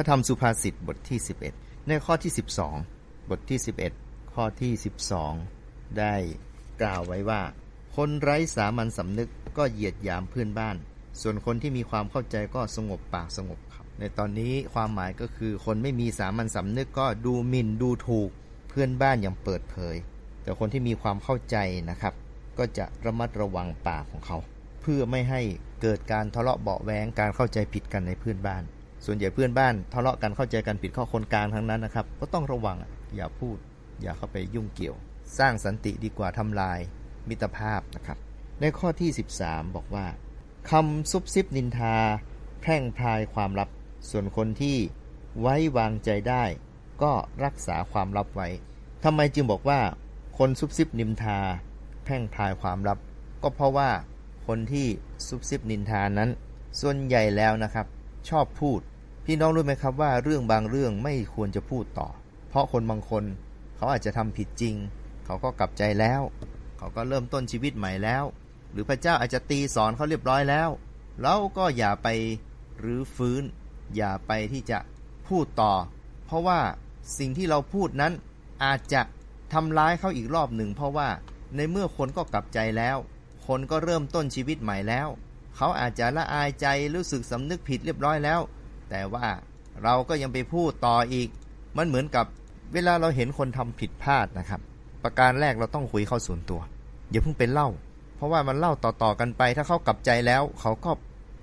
ระธรรมสุภาษิตบทที่ 11 ในข้อที่ 12 บทที่ 11 ข้อที่ 12 ได้กล่าวไว้ว่า คนไร้สามัญสำนึกก็เหยียดหยามเพื่อนบ้าน ส่วนคนที่มีความเข้าใจก็สงบปากสงบคำในตอนนี้ความหมายก็คือคนไม่มีสามัญสำนึกก็ดูหมิ่นดูถูกเพื่อนบ้านอย่างเปิดเผย แต่คนที่มีความเข้าใจนะครับ ก็จะระมัดระวังปากของเขา เพื่อไม่ให้เกิดการทะเลาะเบาแวงการเข้าใจผิดกันในเพื่อนบ้าน ส่วนใหญ่เพื่อนบ้านทะเลาะกันเข้าใจกันผิดข้อคนกลางทั้งนั้นนะครับ ก็ต้องระวังอย่าพูด อย่าเข้าไปยุ่งเกี่ยว สร้างสันติดีกว่าทำลายมิตรภาพนะครับ ในข้อที่ 13 บอกว่าคำซุบซิบนินทา แพร่งพรายความลับ ส่วนคนที่ไว้วางใจได้ ก็รักษาความลับไว้ทำไมจึงบอกว่า คนซุบซิบนินทา แพร่งพรายความลับ ก็เพราะว่าคนที่ซุบซิบนินทานั้น ส่วนใหญ่แล้วนะครับ ชอบพูด พี่น้องรู้ไหมครับว่าเรื่องบางเรื่องไม่ควรจะพูดต่อ เพราะคนบางคนเขาอาจจะทำผิดจริง เขาก็กลับใจแล้ว เขาก็เริ่มต้นชีวิตใหม่แล้ว หรือพระเจ้าอาจจะตีสอนเขาเรียบร้อยแล้วเราก็อย่าไปหรือฟื้น อย่าไปที่จะพูดต่อ เพราะว่าสิ่งที่เราพูดนั้นอาจจะทำร้ายเขาอีกรอบหนึ่ง เพราะว่าในเมื่อคนก็กลับใจแล้ว คนก็เริ่มต้นชีวิตใหม่แล้ว เขาอาจจะละอายใจรู้สึกสำนึกผิดเรียบร้อยแล้ว แต่ว่าเราก็ยังไปพูดต่ออีก มันเหมือนกับเวลาเราเห็นคนทำผิดพลาดนะครับ ประการแรกเราต้องคุยเข้าส่วนตัว อย่าเพิ่งเป็นเล่า เพราะว่ามันเล่าต่อๆกันไป ถ้าเขากลับใจแล้ว เขาก็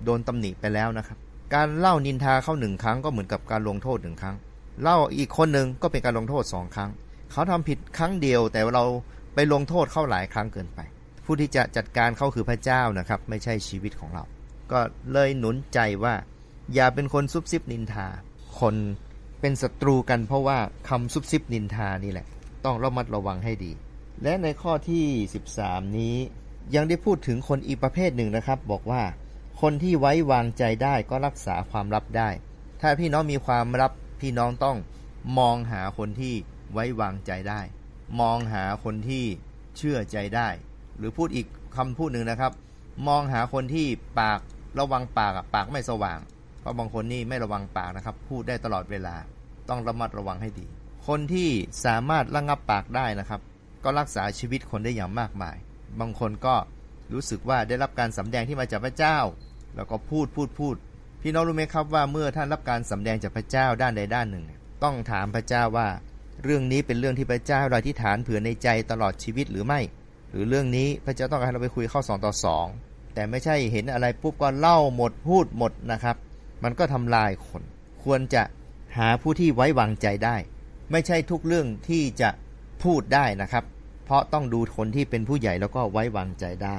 โดนตำหนิไปแล้วนะครับ การเล่านินทาเข้าหนึ่งครั้งก็เหมือนกับการลงโทษหนึ่งครั้ง เล่าอีกคนหนึ่งก็เป็นการลงโทษสองครั้ง เขาทำผิดครั้งเดียว แต่เราไปลงโทษเข้าหลายครั้งเกินไป ผู้ที่จะจัดการเขาคือพระเจ้านะครับ ไม่ใช่ชีวิตของเรา ก็เลยหนุนใจว่า อย่าเป็นคนซุบซิบนินทา คนเป็นศัตรูกันเพราะว่าคำซุบซิบนินทานี่แหละ ต้องระมัดระวังให้ดี และในข้อที่ 13 นี้ ยังได้พูดถึงคนอีกประเภทหนึ่งนะครับ บอกว่า คนที่ไว้วางใจได้ก็รักษาความลับได้ ถ้าพี่น้องมีความลับพี่น้องต้องมองหาคนที่ไว้วางใจได้ มองหาคนที่เชื่อใจได้ หรือพูดอีกคำพูดหนึ่งนะครับ มองหาคนที่ปากระวังปากปากไม่สว่าง ราะบางคนนี่ไม่ระวังปากนะครับ พูดได้ตลอดเวลา ต้องระมัดระวังให้ดี คนที่สามารถระงับปากได้นะครับ ก็รักษาชีวิตคนได้อย่างมากมาย บางคนก็รู้สึกว่าได้รับการสำแดงที่มาจากพระเจ้า แล้วก็พูดพูดพูด พี่น้องรู้ไหมครับว่าเมื่อท่านรับการสำแดงจากพระเจ้าด้านใดด้านหนึ่ง ต้องถามพระเจ้าว่า เรื่องนี้เป็นเรื่องที่พระเจ้าเราที่ฐานเผื่อในใจตลอดชีวิตหรือไม่ หรือเรื่องนี้พระเจ้าต้องการให้เราไปคุยเข้าสองต่อสองแต่ไม่ใช่เห็นอะไรปุ๊บก็เล่าหมดพูดหมดนะครับ มันก็ทำลายคน ควรจะหาผู้ที่ไว้วางใจได้ ไม่ใช่ทุกเรื่องที่จะพูดได้นะครับ เพราะต้องดูคนที่เป็นผู้ใหญ่แล้วก็ไว้วางใจได้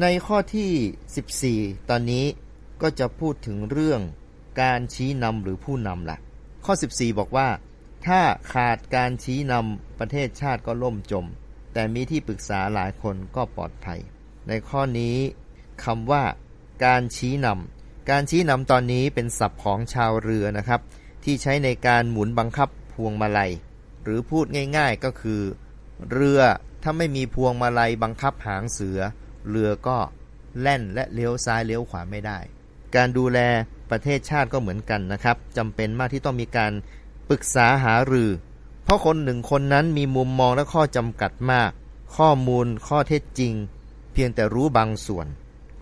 ในข้อที่ 14 ตอนนี้ก็จะพูดถึงเรื่องการชี้นำหรือผู้นำละ่ะ ข้อ 14 บอกว่า ถ้าขาดการชี้นำประเทศชาติก็ล่มจม แต่มีที่ปรึกษาหลายคนก็ปลอดภัย ในข้อนี้คำว่า การชี้นำ การชี้นำตอนนี้เป็นศัพท์ของชาวเรือนะครับ ที่ใช้ในการหมุนบังคับพวงมาลัย หรือพูดง่ายๆก็คือ เรือถ้าไม่มีพวงมาลัยบังคับหางเสือ เรือก็แล่นและเลี้ยวซ้ายเลี้ยวขวาไม่ได้ การดูแลประเทศชาติก็เหมือนกันนะครับจำเป็นมากที่ต้องมีการปรึกษาหารือ เพราะคนหนึ่งคนนั้นมีมุมมองและข้อจำกัดมาก ข้อมูลข้อเท็จจริง เพียงแต่รู้บางส่วน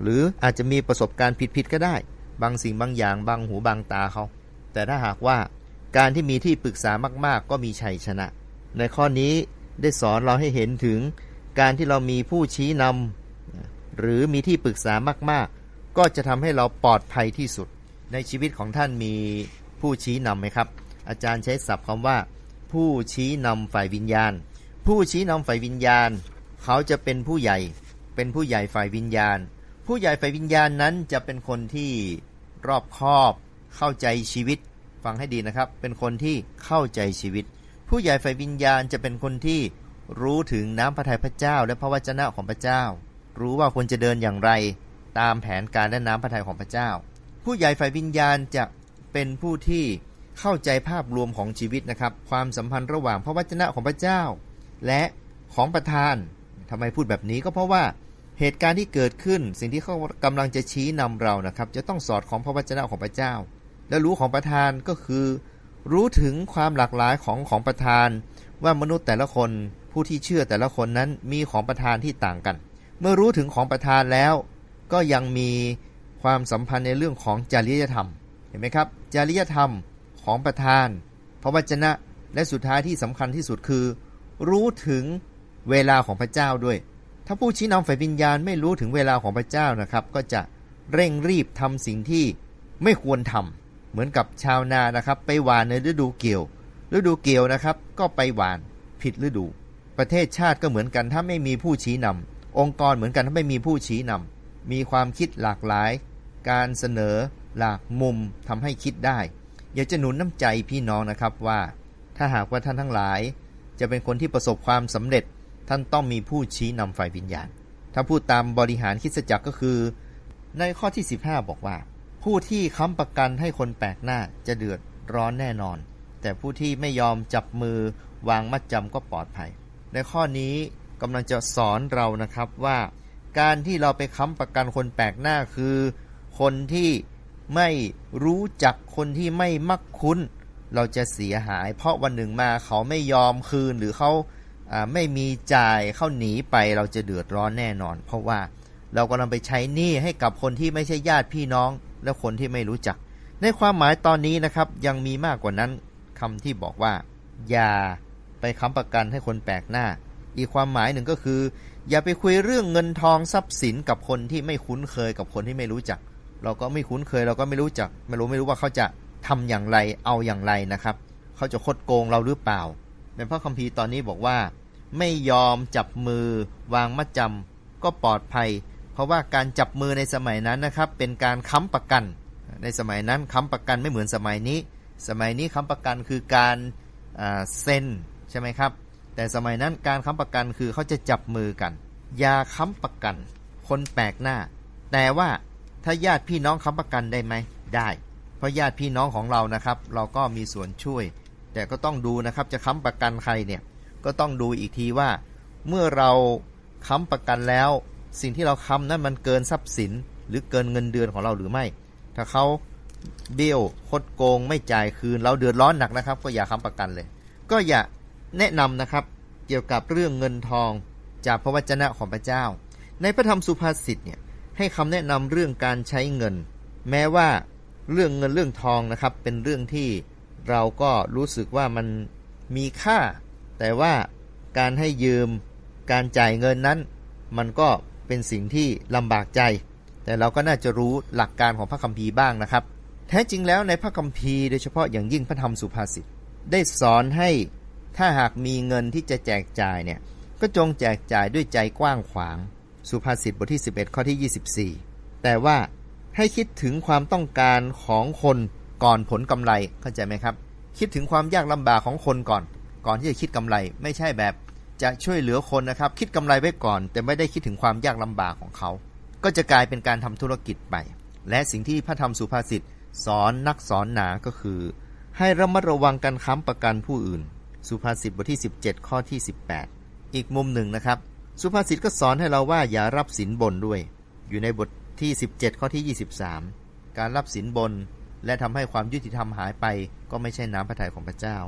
หรืออาจจะมีประสบการณ์ผิดๆก็ได้ บางสิ่งบางอย่างบางหูบางตาเขา แต่ถ้าหากว่าการที่มีที่ปรึกษามากๆ ก็มีชัยชนะ ในข้อนี้ได้สอนเราให้เห็นถึงการที่เรามีผู้ชี้นำหรือมีที่ปรึกษามากๆ ก็จะทำให้เราปลอดภัยที่สุด ในชีวิตของท่านมีผู้ชี้นำไหมครับ อาจารย์ใช้ศัพท์คำว่า ผู้ชี้นำฝ่ายวิญญาณ ผู้ชี้นำฝ่ายวิญญาณ เขาจะเป็นผู้ใหญ่ เป็นผู้ใหญ่ฝ่ายวิญญาณ ผู้ใหญ่ฝ่ายวิญญาณนั้นจะเป็นคนที่รอบคอบ เข้าใจชีวิต ฟังให้ดีนะครับ เป็นคนที่เข้าใจชีวิต ผู้ใหญ่ฝ่ายวิญญาณจะเป็นคนที่รู้ถึงน้ำพระทัยพระเจ้า และพระวจนะของพระเจ้า รู้ว่าควรจะเดินอย่างไร ตามแผนการและน้ำพระทัยของพระเจ้า ผู้ใหญ่ฝ่ายวิญญาณจะเป็นผู้ที่เข้าใจภาพรวมของชีวิตนะครับ ความสัมพันธ์ระหว่างพระวจนะของพระเจ้า และของประธานทำไมพูดแบบนี้ก็เพราะว่า เหตุการณ์ที่เกิดขึ้นสิ่งที่เขากำลังจะชี้นำเรานะครับ จะต้องสอดของพระวจนะของพระเจ้า และรู้ของประธานก็คือ รู้ถึงความหลากหลายของของประธาน ว่ามนุษย์แต่ละคนผู้ที่เชื่อแต่ละคนนั้นมีของประธานที่ต่างกัน เมื่อรู้ถึงของประธานแล้ว ก็ยังมีความสัมพันธ์ในเรื่องของจริยธรรมเห็นไหมครับ จริยธรรมของประธาน พระวจนะและสุดท้ายที่สำคัญที่สุดคือ รู้ถึงเวลาของพระเจ้าด้วย ถ้าผู้ชี้นำฝ่ายวิญญาณไม่รู้ถึงเวลาของพระเจ้านะครับ ก็จะเร่งรีบทำสิ่งที่ไม่ควรทำเหมือนกับชาวนานะครับ ไปหวานในฤดูเกี่ยว ฤดูเกี่ยวนะครับ ก็ไปหวานผิดฤดู ประเทศชาติก็เหมือนกันถ้าไม่มีผู้ชี้นำองค์กรเหมือนกันถ้าไม่มีผู้ชี้นำมีความคิดหลากหลาย การเสนอหลากมุมทำให้คิดได้อยากจะหนุนน้ำใจพี่น้องนะครับว่า ถ้าหากว่าท่านทั้งหลาย จะเป็นคนที่ประสบความสำเร็จ ท่านต้องมีผู้ชี้นำฝ่ายวิญญาณ ถ้าพูดตามบริหารคิดจักรก็คือ ในข้อที่ 15 บอกว่า ผู้ที่ค้ำประกันให้คนแปลกหน้าจะเดือดร้อนแน่นอน แต่ผู้ที่ไม่ยอมจับมือวางมัดจำก็ปลอดภัย ในข้อนี้กำลังจะสอนเรานะครับว่าการที่เราไปค้ำประกันคนแปลกหน้าคือ คนที่ไม่รู้จักคนที่ไม่มักคุ้น เราจะเสียหาย เพราะวันหนึ่งมาเขาไม่ยอมคืนหรือเขา ไม่มีจ่ายเข้าหนีไปเราจะเดือดร้อนแน่นอน เพราะว่าเรากำลังไปใช้หนี้ให้กับคนที่ไม่ใช่ญาติพี่น้อง และคนที่ไม่รู้จัก ในความหมายตอนนี้นะครับ ยังมีมากกว่านั้นคำที่บอกว่า อย่าไปค้ำประกันให้คนแปลกหน้า อีกความหมายหนึ่งก็คือ อย่าไปคุยเรื่องเงินทองทรัพย์สินกับคนที่ไม่คุ้นเคยกับคนที่ไม่รู้จัก เราก็ไม่คุ้นเคยเราก็ไม่รู้จัก ไม่รู้ไม่รู้ว่าเขาจะทำอย่างไรเอาอย่างไรนะครับ เขาจะคดโกงเราหรือเปล่า ในพระคัมภีร์ตอนนี้บอกว่า ไม่ยอมจับมือวางมัดจำก็ปลอดภัย เพราะว่าการจับมือในสมัยนั้นนะครับ เป็นการค้ำประกัน ในสมัยนั้นค้ำประกันไม่เหมือนสมัยนี้ สมัยนี้ค้ำประกันคือการเซ็นใช่ไหมครับ แต่สมัยนั้นการค้ำประกันคือเขาจะจับมือกันอย่าค้ำประกัน คนแปลกหน้า แต่ว่าถ้าญาติพี่น้องค้ำประกันได้ไหมได้ เพราะญาติพี่น้องของเรานะครับ เราก็มีส่วนช่วย แต่ก็ต้องดูนะครับจะค้ำประกันใครเนี่ยก็ต้องดูอีกทีว่า เมื่อเราค้ำประกันแล้ว สิ่งที่เราค้ำนั้นมันเกินทรัพย์สิน หรือเกินเงินเดือนของเราหรือไม่ ถ้าเขาเบี้ยวคดโกงไม่จ่ายคืน เราเดือดร้อนหนักนะครับ ก็อย่าค้ำประกันเลย ก็อย่าแนะนำนะครับเกี่ยวกับเรื่องเงินทองจากพระวจนะของพระเจ้า ในพระธรรมสุภาษิตเนี่ยให้คำแนะนำเรื่องการใช้เงิน แม้ว่าเรื่องเงินเรื่องทองนะครับเป็นเรื่องที่ เราก็รู้สึกว่ามันมีค่า แต่ว่าการให้ยืมการจ่ายเงินนั้น มันก็เป็นสิ่งที่ลำบากใจ แต่เราก็น่าจะรู้หลักการของพระคัมภีร์บ้างนะครับ แท้จริงแล้วในพระคัมภีร์โดยเฉพาะอย่างยิ่งพระธรรมสุภาษิตได้สอนให้ถ้าหากมีเงินที่จะแจกจ่ายเนี่ยก็จงแจกจ่ายด้วยใจกว้างขวาง สุภาษิตบทที่ 11 ข้อที่ 24 แต่ว่าให้คิดถึงความต้องการของคน ก่อนผลกำไรเข้าใจไหมครับ คิดถึงความยากลำบากของคนก่อน ก่อนที่จะคิดกำไร ไม่ใช่แบบจะช่วยเหลือคนนะครับ คิดกำไรไว้ก่อน แต่ไม่ได้คิดถึงความยากลำบากของเขา ก็จะกลายเป็นการทำธุรกิจไป และสิ่งที่พระธรรมสุภาษิตสอนนักสอนหนาก็คือ ให้ระมัดระวังการค้ำประกันผู้อื่น สุภาษิตบทที่ 17 ข้อที่ 18 อีกมุมหนึ่งนะครับ สุภาษิตก็สอนให้เราว่าอย่ารับสินบนด้วย อยู่ในบทที่ 17 ข้อที่ 23 การรับสินบน และทำให้ความยุติธรรมหายไป ก็ไม่ใช่น้ำพระทัยของพระเจ้า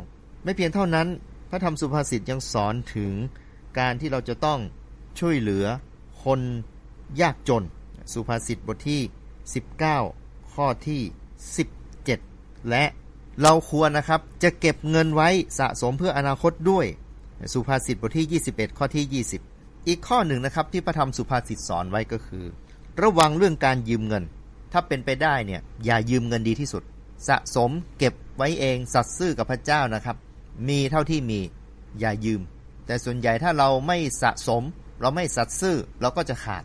ไม่เพียงเท่านั้น พระธรรมสุภาษิตยังสอนถึงการที่เราจะต้องช่วยเหลือคนยากจน สุภาษิตบทที่ 19 ข้อที่ 17 และเราควรนะครับจะเก็บเงินไว้สะสมเพื่ออนาคตด้วย สุภาษิตบทที่ 21 ข้อที่ 20 อีกข้อหนึ่งนะครับที่พระธรรมสุภาษิตสอนไว้ก็คือ ระวังเรื่องการยืมเงิน ถ้าเป็นไปได้เนี่ยอย่ายืมเงินดีที่สุด สะสมเก็บไว้เองสัตย์ซื่อกับพระเจ้านะครับ มีเท่าที่มีอย่ายืม แต่ส่วนใหญ่ถ้าเราไม่สะสม เราไม่สัตย์ซื่อเราก็จะขาด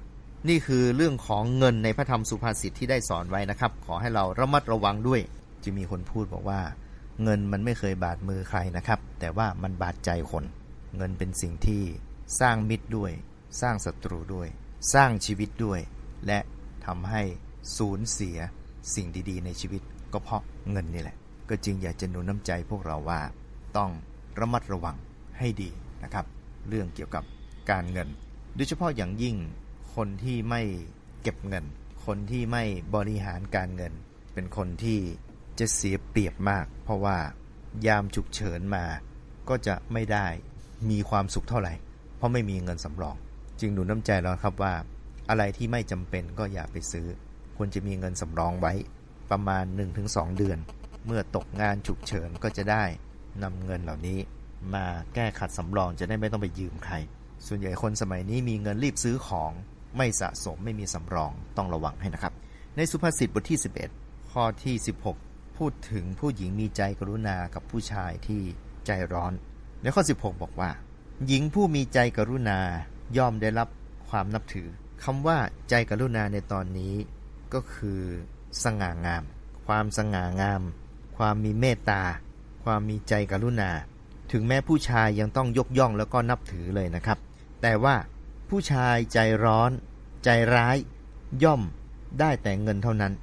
นี่คือเรื่องของเงินในพระธรรมสุภาษิตที่ได้สอนไว้นะครับ ขอให้เราระมัดระวังด้วย จะมีคนพูดบอกว่า เงินมันไม่เคยบาดมือใครนะครับ แต่ว่ามันบาดใจคน เงินเป็นสิ่งที่สร้างมิตรด้วย สร้างศัตรูด้วย สร้างชีวิตด้วย และทำให้ สูญเสียสิ่งดีๆ ในชีวิตก็เพราะเงินนี่แหละ ก็จึงอยากจะหนุนน้ำใจพวกเราว่า ต้องระมัดระวังให้ดีนะครับ เรื่องเกี่ยวกับการเงิน โดยเฉพาะอย่างยิ่งคนที่ไม่เก็บเงิน คนที่ไม่บริหารการเงิน เป็นคนที่จะเสียเปรียบมาก เพราะว่ายามฉุกเฉินมา ก็จะไม่ได้มีความสุขเท่าไหร่ เพราะไม่มีเงินสำรอง จึงหนุนน้ำใจเราครับว่า อะไรที่ไม่จำเป็นก็อย่าไปซื้อ ควรจะมีเงินสำรองไว้ประมาณ 1-2 เดือน เมื่อตกงานฉุกเฉินก็จะได้นำเงินเหล่านี้ มาแก้ขัดสำรองจะได้ไม่ต้องไปยืมใคร ส่วนใหญ่คนสมัยนี้มีเงินรีบซื้อของ ไม่สะสมไม่มีสำรองต้องระวังให้นะครับ ในสุภาษิตบทที่ 11 ข้อที่ 16 พูดถึงผู้หญิงมีใจกรุณากับผู้ชายที่ใจร้อน ในข้อ 16 บอกว่า หญิงผู้มีใจกรุณาย่อมได้รับความนับถือคำว่าใจกรุณาในตอนนี้ ก็คือสง่างาม ความสง่างาม ความมีเมตตา ความมีใจกรุณา ถึงแม้ผู้ชายยังต้องยกย่องแล้วก็นับถือเลยนะครับ แต่ว่าผู้ชายใจร้อน ใจร้าย ย่อมได้แต่เงินเท่านั้น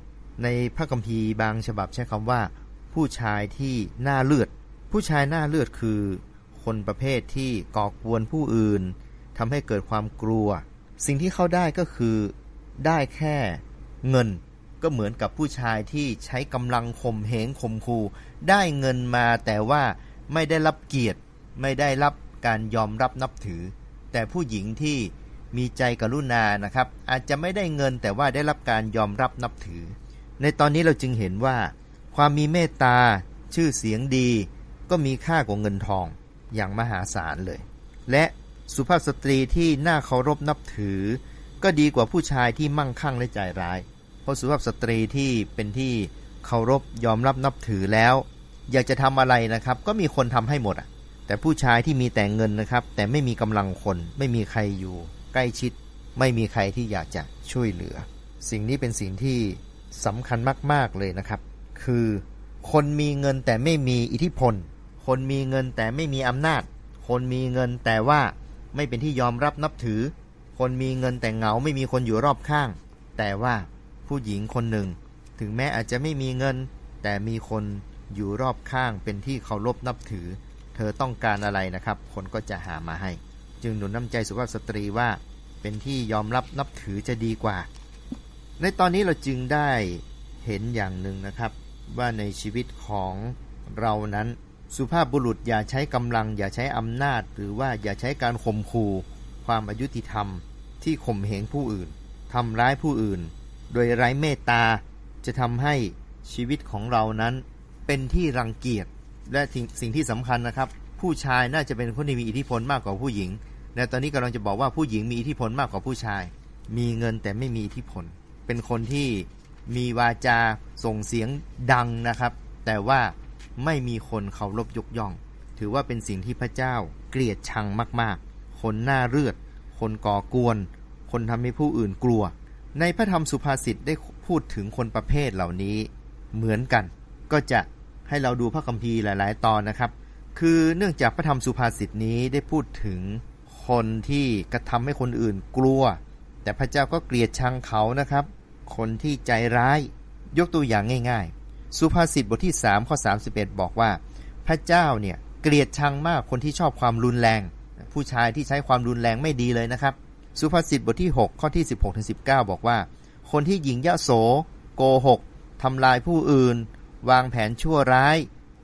ในพระคัมภีร์บางฉบับใช้คำว่า ผู้ชายที่หน้าเลือด ผู้ชายหน้าเลือดคือ คนประเภทที่ก่อกวนผู้อื่นทำให้เกิดความกลัว สิ่งที่เขาได้ก็คือได้แค่ เงินก็เหมือนกับผู้ชายที่ใช้กำลังข่มเหงข่มคูได้เงินมาแต่ว่าไม่ได้รับเกียรติ ไม่ได้รับการยอมรับนับถือ แต่ผู้หญิงที่มีใจกรุณานะครับ อาจจะไม่ได้เงินแต่ว่าได้รับการยอมรับนับถือ ในตอนนี้เราจึงเห็นว่า ความมีเมตตา ชื่อเสียงดี ก็มีค่ากว่าเงินทองอย่างมหาศาลเลย และสุภาพสตรีที่น่าเคารพนับถือ ก็ดีกว่าผู้ชายที่มั่งคั่งและใจร้าย เพราะสุภาพสตรีที่เป็นที่เคารพยอมรับนับถือแล้ว อยากจะทำอะไรนะครับ ก็มีคนทำให้หมดอะ แต่ผู้ชายที่มีแต่เงินนะครับ แต่ไม่มีกำลังคน ไม่มีใครอยู่ ใกล้ชิด ไม่มีใครที่อยากจะช่วยเหลือ สิ่งนี้เป็นสิ่งที่สำคัญมาก ๆเลยนะครับ คือคนมีเงินแต่ไม่มีอิทธิพล คนมีเงินแต่ไม่มีอำนาจ คนมีเงินแต่ว่าไม่เป็นที่ยอมรับนับถือ คนมีเงินแต่เหงาไม่มีคนอยู่รอบข้าง แต่ว่าผู้หญิงคนหนึ่ง ถึงแม้อาจจะไม่มีเงิน แต่มีคนอยู่รอบข้างเป็นที่เคารพนับถือ เธอต้องการอะไรนะครับ คนก็จะหามาให้ จึงหนุนน้ำใจสุภาพสตรีว่า เป็นที่ยอมรับนับถือจะดีกว่า ในตอนนี้เราจึงได้เห็นอย่างหนึ่งนะครับ ว่าในชีวิตของเรานั้นสุภาพบุรุษอย่าใช้กำลัง อย่าใช้อำนาจ หรือว่าอย่าใช้การข่มขู่ความอายุติธรรม ที่ข่มเหงผู้อื่นทำร้ายผู้อื่น โดยไร้เมตตา จะทำให้ชีวิตของเรานั้น เป็นที่รังเกียจและสิ่งที่สำคัญนะครับ ผู้ชายน่าจะเป็นคนที่มีอิทธิพลมากกว่าผู้หญิงและตอนนี้กำลังจะบอกว่าผู้หญิงมีอิทธิพลมากกว่าผู้ชาย มีเงินแต่ไม่มีอิทธิพล เป็นคนที่มีวาจาส่งเสียงดังนะครับ แต่ว่าไม่มีคนเคารพยกย่อง ถือว่าเป็นสิ่งที่พระเจ้าเกลียดชังมากๆ คนหน้าเลือด คนก่อกวน คนทำให้ผู้อื่นกลัว ในพระธรรมสุภาษิตได้พูดถึงคนประเภทเหล่านี้ เหมือนกัน ก็จะให้เราดูพระคัมภีร์หลาย ๆ ตอนนะครับ คือเนื่องจากพระธรรมสุภาษิตนี้ได้พูดถึงคนที่กระทำให้คนอื่นกลัว แต่พระเจ้าก็เกลียดชังเขานะครับ คนที่ใจร้าย ยกตัวอย่างง่าย ๆ สุภาษิตบทที่3ข้อ31 บอกว่า พระเจ้าเนี่ยเกลียดชังมากคนที่ชอบความรุนแรง ผู้ชายที่ใช้ความรุนแรงไม่ดีเลยนะครับ สุภาษิตบทที่ 6 ข้อที่ 16ถึง19 บอกว่า คนที่หญิงยะโส โกหกทำลายผู้อื่น วางแผนชั่วร้าย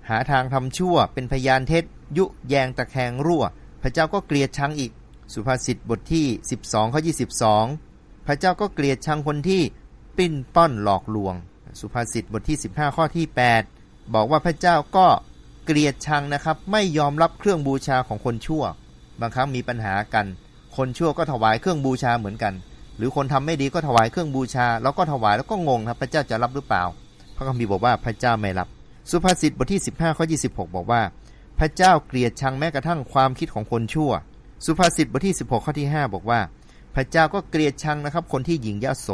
หาทางทำชั่ว เป็นพยานเท็จ ยุแยงตะแคงรั่ว พระเจ้าก็เกลียดชังอีก สุภาษิตบทที่ 12 ข้อ 22 พระเจ้าก็เกลียดชังคนที่ปิ้นป้อนหลอกลวง สุภาษิตบทที่ 15 ข้อที่ 8 บอกว่าพระเจ้าก็เกลียดชังนะครับ ไม่ยอมรับเครื่องบูชาของคนชั่ว บางครั้งมีปัญหากัน คนชั่วก็ถวายเครื่องบูชาเหมือนกัน หรือคนทำไม่ดีก็ถวายเครื่องบูชา แล้วก็ถวายแล้วก็งงครับพระเจ้าจะรับหรือเปล่า พระคัมภีร์บอกว่าพระเจ้าไม่รับ สุภาษิตบทที่ 15ข้อ26 บอกว่า พระเจ้าเกลียดชังแม้กระทั่งความคิดของคนชั่ว สุภาษิตบทที่ 16ข้อที่ 5 บอกว่า พระเจ้าก็เกลียดชังนะครับ คนที่หยิ่งยะโส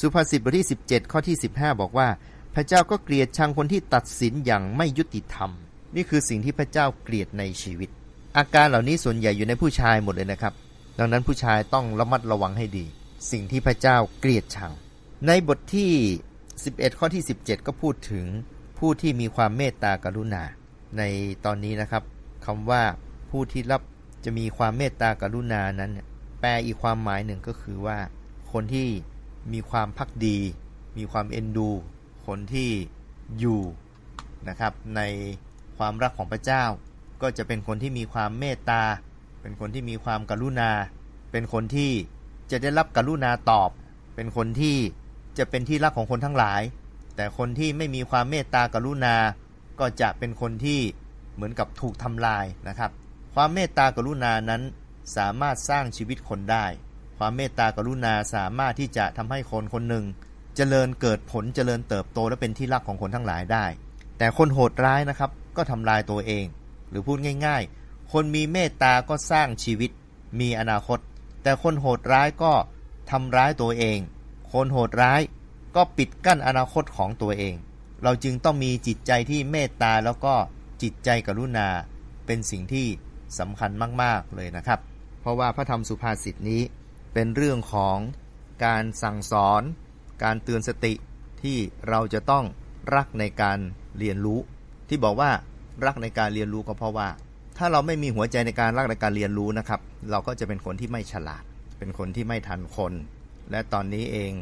สุภาษิตบทที่ 17ข้อที่ 15 บอกว่า พระเจ้าก็เกลียดชังคนที่ตัดสินอย่างไม่ยุติธรรม นี่คือสิ่งที่พระเจ้าเกลียดในชีวิต อาการเหล่านี้ส่วนใหญ่อยู่ในผู้ชายหมดเลยนะครับ ดังนั้นผู้ชายต้องระมัดระวังให้ดี สิ่งที่พระเจ้าเกลียดชัง ในบทที่ 11 ข้อที่ 17 ก็พูดถึงผู้ที่มีความเมตตากรุณา ในตอนนี้นะครับคำว่าผู้ที่รับจะมีความเมตตากรุณานั้น แปลอีกความหมายหนึ่งก็คือว่า คนที่มีความพักดี มีความเอ็นดู คนที่อยู่นะครับในความรักของพระเจ้า ก็จะเป็นคนที่มีความเมตตา เป็นคนที่มีความกรุณา เป็นคนที่จะได้รับกรุณาตอบ เป็นคนที่จะเป็นที่รักของคนทั้งหลาย แต่คนที่ไม่มีความเมตตากรุณา ก็จะเป็นคนที่เหมือนกับถูกทำลายนะครับ ความเมตตากรุณานั้นสามารถสร้างชีวิตคนได้ ความเมตตากรุณาสามารถที่จะทำให้คนคนหนึ่ง เจริญเกิดผลเจริญเติบโตและเป็นที่รักของคนทั้งหลายได้ แต่คนโหดร้ายนะครับ ก็ทำลายตัวเอง หรือพูดง่าย ๆ คนมีเมตตาก็สร้างชีวิต มีอนาคต แต่คนโหดร้ายก็ทำร้ายตัวเอง คนโหดร้ายก็ปิดกั้นอนาคตของตัวเอง เราจึงต้องมีจิตใจที่เมตตาแล้วก็จิตใจกรุณา เป็นสิ่งที่สำคัญมาก ๆ เลยนะครับ เพราะว่าพระธรรมสุภาษิตนี้เป็นเรื่องของการสั่งสอน การเตือนสติที่เราจะต้องรักในการเรียนรู้ ที่บอกว่า รักในการเรียนรู้ก็เพราะว่า ถ้าเราไม่มีหัวใจในการรักในการเรียนรู้นะครับ เราก็จะเป็นคนที่ไม่ฉลาด เป็นคนที่ไม่ทันคน และตอนนี้เอง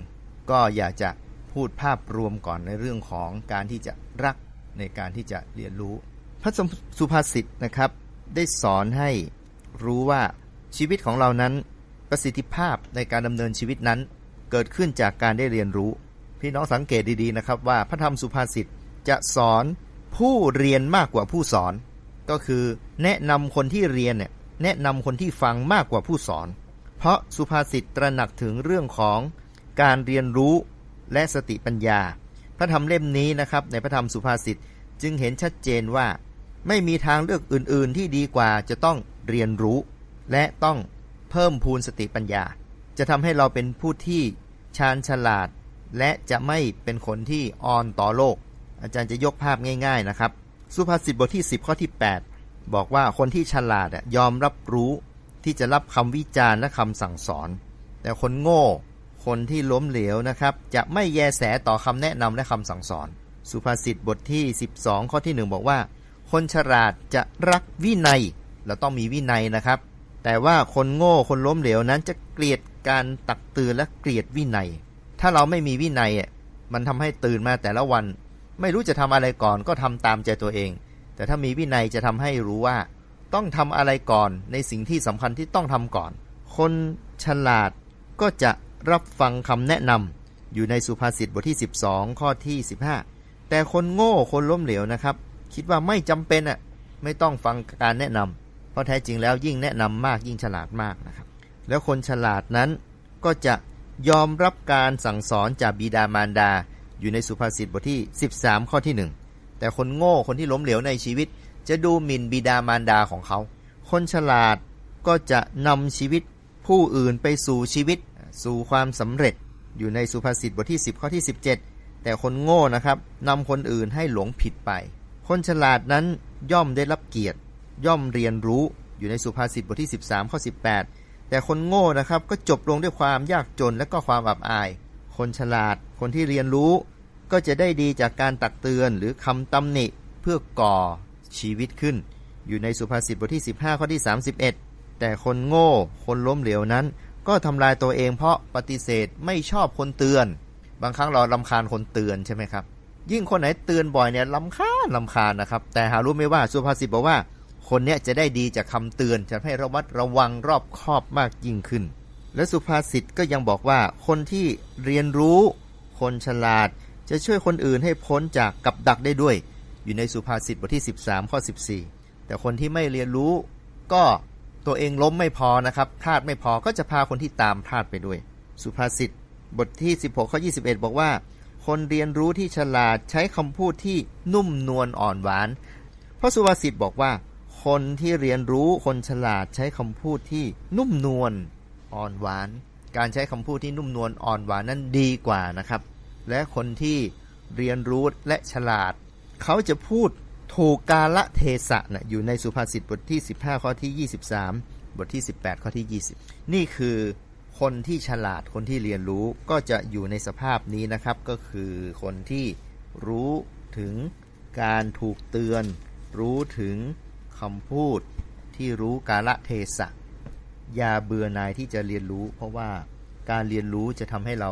ก็อยากจะพูดภาพรวมก่อนในเรื่องของการที่จะรักในการที่จะเรียนรู้พระสุภาษิตนะครับ ได้สอนให้รู้ว่าชีวิตของเรานั้นประสิทธิภาพในการดำเนินชีวิตนั้น เกิดขึ้นจากการได้เรียนรู้ พี่น้องสังเกตดีๆนะครับว่าพระธรรมสุภาษิตจะสอน ผู้เรียนมากกว่าผู้สอน ก็คือแนะนำคนที่เรียนเนี่ยแนะนำคนที่ฟังมากกว่าผู้สอน เพราะสุภาษิตตระหนักถึงเรื่องของการเรียนรู้และสติปัญญา พระธรรมเล่มนี้นะครับในพระธรรมสุภาษิตจึงเห็นชัดเจนว่า ไม่มีทางเลือกอื่น ๆ ที่ดีกว่าจะต้องเรียนรู้ และต้องเพิ่มพูนสติปัญญา จะทำให้เราเป็นผู้ที่ชาญฉลาด และจะไม่เป็นคนที่อ่อนต่อโลก อาจารย์จะยกภาพง่าย ๆนะครับ สุภาษิตบทที่ 10 ข้อที่ 8 บอกว่าคนที่ฉลาดยอมรับรู้ที่จะรับคำวิจารณ์และคำสั่งสอน แต่คนโง่ คนที่ล้มเหลวนะครับ จะไม่แยแสต่อคำแนะนำและคำสั่งสอน สุภาษิตบทที่ 12 ข้อที่ 1 บอกว่า คนฉลาดจะรักวินัย เราต้องมีวินัยนะครับ แต่ว่าคนโง่คนล้มเหลวนั้นจะเกลียดการตักเตือนและเกลียดวินัย ถ้าเราไม่มีวินัยมันทำให้ตื่นมาแต่ละวัน ไม่รู้จะทำอะไรก่อนก็ทำตามใจตัวเอง แต่ถ้ามีวินัยจะทำให้รู้ว่า ต้องทำอะไรก่อนในสิ่งที่สำคัญที่ต้องทำก่อน คนฉลาดก็จะรับฟังคำแนะนำอยู่ในสุภาษิตบทที่ 12 ข้อที่ 15 แต่คนโง่คนล้มเหลวนะครับ คิดว่าไม่จำเป็นอะไม่ต้องฟังการแนะนำเพราะแท้จริงแล้วยิ่งแนะนำมากยิ่งฉลาดมากนะครับ แล้วคนฉลาดนั้นก็จะยอมรับการสั่งสอนจากบิดามารดา อยู่ในสุภาษิตบทที่ 13 ข้อที่ 1 แต่คนโง่คนที่ล้มเหลวในชีวิต จะดูหมิ่นบิดามารดาของเขา คนฉลาดก็จะนำชีวิตผู้อื่นไปสู่ชีวิต สู่ความสำเร็จ อยู่ในสุภาษิตบทที่ 10 ข้อที่ 17 แต่คนโง่นะครับนำคนอื่นให้หลงผิดไป คนฉลาดนั้นย่อมได้รับเกียรติ ย่อมเรียนรู้อยู่ในสุภาษิตบทที่ 13 ข้อ 18 แต่คนโง่นะครับก็จบลงด้วยความยากจนและก็ความอับอาย คนฉลาด คนที่เรียนรู้ ก็จะได้ดีจากการตักเตือนหรือคำตำหนิเพื่อก่อชีวิตขึ้น อยู่ในสุภาษิตบทที่ 15 ข้อที่ 31 แต่คนโง่ คนล้มเหลวนั้น ก็ทำลายตัวเองเพราะปฏิเสธไม่ชอบคนเตือน บางครั้งเราลำคาญคนเตือนใช่ไหมครับ ยิ่งคนไหนเตือนบ่อยเนี่ยลำคาญลำคาญนะครับ แต่หารู้ไหมว่าสุภาษิตบอกว่า คนเนี้ยจะได้ดีจากคำเตือนจะให้ระมัดระวังรอบคอบมากยิ่งขึ้น และสุภาษิตก็ยังบอกว่า คนที่เรียนรู้ คนฉลาด จะช่วยคนอื่นให้พ้นจากกับดักได้ด้วย อยู่ในสุภาษิตบทที่ 13 ข้อ 14 แต่คนที่ไม่เรียนรู้ก็ตัวเองล้มไม่พอนะครับพลาดไม่พอก็จะพาคนที่ตามพลาดไปด้วย สุภาษิตบทที่ 16 ข้อ 21 บอกว่า คนเรียนรู้ที่ฉลาดใช้คำพูดที่นุ่มนวลอ่อนหวานเพราะสุภาษิตบอกว่า คนที่เรียนรู้คนฉลาดใช้คำพูดที่นุ่มนวลอ่อนหวาน การใช้คำพูดที่นุ่มนวลอ่อนหวานนั้นดีกว่านะครับ และคนที่เรียนรู้และฉลาด เขาจะพูดถูกกาละเทศะนะอยู่ในสุภาษิตบทที่ 15 ข้อที่ 23 บทที่ 18 ข้อที่ 20 นี่คือคนที่ฉลาดคนที่เรียนรู้ก็จะอยู่ในสภาพนี้นะครับ ก็คือคนที่รู้ถึงการถูกเตือน รู้ถึงคำพูดที่รู้กาละเทศะอย่าเบื่อหน่ายที่จะเรียนรู้ เพราะว่าการเรียนรู้จะทำให้เรา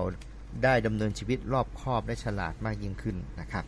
ได้ดำเนินชีวิตรอบคอบและฉลาดมากยิ่งขึ้นนะครับ